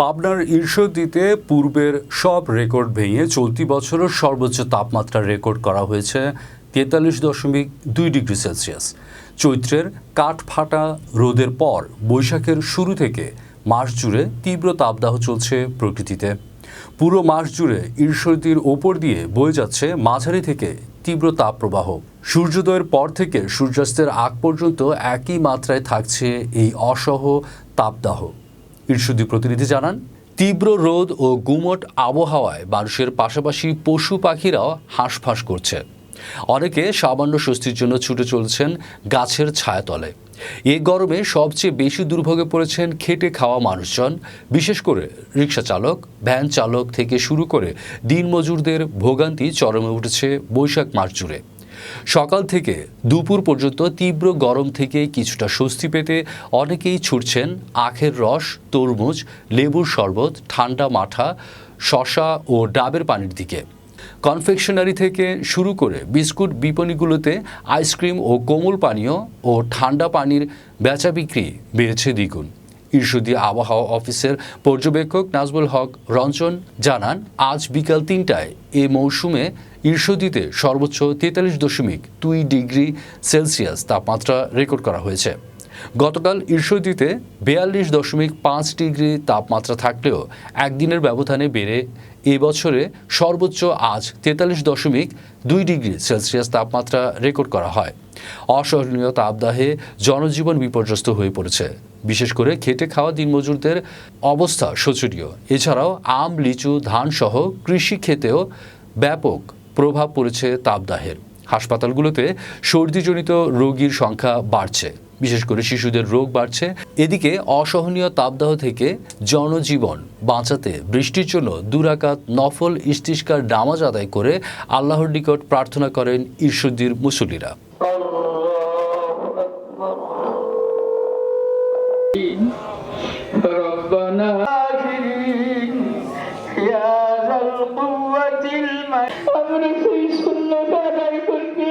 পাবনার ঈর্ষদিতে পূর্বের সব রেকর্ড ভেঙে চলতি বছরের সর্বোচ্চ তাপমাত্রা রেকর্ড করা হয়েছে তেতাল্লিশ দশমিক দুই ডিগ্রি সেলসিয়াস। চৈত্রের কাঠ ফাটা রোদের পর বৈশাখের শুরু থেকে মাস জুড়ে তীব্র তাপদাহ চলছে প্রকৃতিতে। পুরো মাস জুড়ে ঈর্ষদির ওপর দিয়ে বয়ে যাচ্ছে মাঝারি থেকে তীব্র তাপপ্রবাহ। সূর্যোদয়ের পর থেকে সূর্যাস্তের আগ পর্যন্ত একই মাত্রায় থাকছে এই অসহ তাপদাহ। ঈর্ষদী প্রতিনিধি জানান, তীব্র রোদ ও গুমট আবহাওয়ায় মানুষের পাশাপাশি পশু পাখিরাও হাঁসফাঁস করছে। অনেকে সামান্য স্বস্তির জন্য ছুটে চলছেন গাছের ছায়াতলে। এই গরমে সবচেয়ে বেশি দুর্ভোগে পড়েছেন খেটে খাওয়া মানুষজন, বিশেষ করে রিক্সা চালক, ভ্যান চালক থেকে শুরু করে দিনমজুরদের ভোগান্তি চরমে উঠেছে বৈশাখ মাস জুড়ে। সকাল থেকে দুপুর পর্যন্ত তীব্র গরম থেকে কিছুটা স্বস্তি পেতে অনেকেই ছুটছেন আখের রস, তরমুজ, লেবুর শরবত, ঠান্ডা মাঠা, শশা ও ডাবের পানির দিকে। কনফেকশনারি থেকে শুরু করে বিস্কুট বিপণিগুলোতে আইসক্রিম ও কোমল পানীয় ও ঠান্ডা পানির বেচা বিক্রি বেড়েছে দ্বিগুণ। ঈর্ষদী আবহাওয়া অফিসের পর্যবেক্ষক নাজবুল হক রঞ্জন জানান, আজ বিকাল তিনটায় এ মৌসুমে ইরশুদিতে সর্বোচ্চ তেতাল্লিশ দশমিক দুই ডিগ্রি সেলসিয়াস তাপমাত্রা রেকর্ড করা হয়েছে। গতকাল ঈর্ষদীতে বেয়াল্লিশ দশমিক পাঁচ ডিগ্রি তাপমাত্রা থাকলেও একদিনের ব্যবধানে বেড়ে এবছরে সর্বোচ্চ আজ তেতাল্লিশ দশমিক দুই ডিগ্রি সেলসিয়াস তাপমাত্রা রেকর্ড করা হয়। অসহনীয় তাপদাহে জনজীবন বিপর্যস্ত হয়ে পড়েছে। বিশেষ করে খেটে খাওয়া দিনমজুরদের অবস্থা শোচনীয়। এছাড়াও আম, লিচু, ধান সহ কৃষি ক্ষেতেও ব্যাপক প্রভাব পড়েছে তাপদাহের। হাসপাতালগুলোতে সর্দিজনিত রোগীর সংখ্যা বাড়ছে। বিশেষ করে শিশুদের রোগ বাড়ছে। এদিকে অসহনীয় তাপদাহ থেকে জনজীবন বাঁচাতে বৃষ্টির জন্য দুরাকাত নফল ইস্তিস্কার ডামাজ আদায় করে আল্লাহর নিকট প্রার্থনা করেন ঈশ্বরদির মুসল্লিরা। সেই করবে